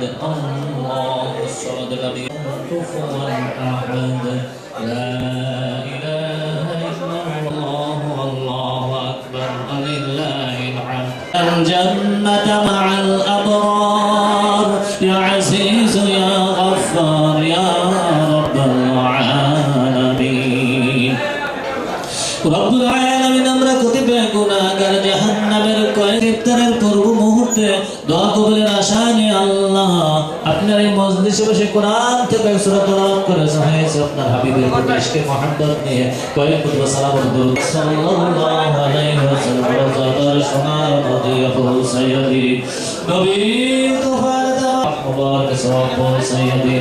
الله الصمد لم يكن كفوا احد لا اله الا الله الله اكبر ولله الحمد الجنه مع الابرار يا عزيز يا غفار يا رب العالمين রব্বুল আলামিন আমরা কতিপয় গুনাহগার জাহান্নামের কয়েক ইফতারের পূর্ব মুহূর্তে দোয়া কবুলের আশা নিয়ে আল্লাহ, আপনার এই মজলিসে বসে কোরআন থেকে সুরা তেলাওয়াত করে শোনাইছে আপনার হাবিবের ইশকে মহব্বত নিয়ে কয়েক পূর্ব সালাম ও সাল্লাল্লাহু আলাইহি ওয়াসাল্লাম রোজাদার সোনার আবু সাইয়্যিদি। নবী তোফারদা মুবারক, সওয়াব সাইয়্যিদি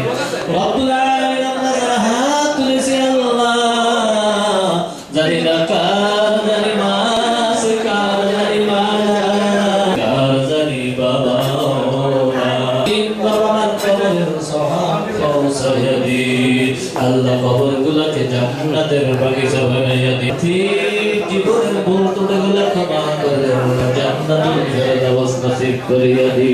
আল্লাহ কবরগুলোকে জান্নাতের বাগিচা বানাইয়া দি জীবনের ভুল ত্রুটিগুলো ক্ষমা করে জান্নাতুল ফেরদাউস নসিব করিয়া দি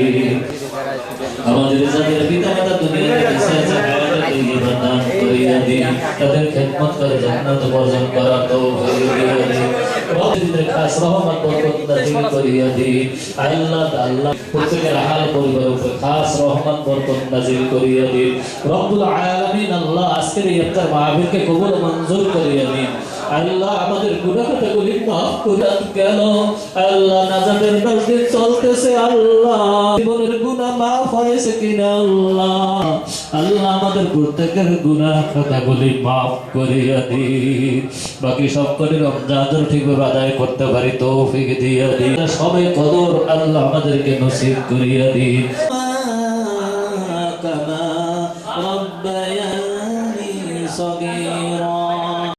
আমাদের যাদের পিতা মাতা দুনিয়াতে বেঁচে আছে হায়াতে তৈয়বা দান করিয়া দিন তাদের খেদমত করে জান্নাত অর্জন করার তৌফিক দিয়া দিন রব্বিদের খাস রহমত বরকত নসিব করিয়া দিন। আল্লাহ আল্লাহ প্রত্যেকের হাল পরিবার উপর খাস রহমত বরকত নাজিল করিয়া দিন। রব্বুল আলামিন, আল্লাহ আজকের ইফতার মাহফিলকে কবুল মঞ্জুর করিয়া দিন। আল্লাহ আমাদের গুনাহগুলি মাফ করে গেল আল্লাহ নাজাতের মসজিদ চলতেছে আল্লাহ জীবনের গুনাহ মাফ হয়েছে কিনা আল্লাহ আল্লাহ আমাদের প্রত্যেকের গুনাহ খাতাগুলি মাফ করিয়া দিন বাকি সব করে রমজান ঠিকভাবে আদায় করতে পারি তৌফিক দিয়া দিন সবে কদর আল্লাহ আমাদেরকে নসিব করিয়া দিন كما ربياني صغيرا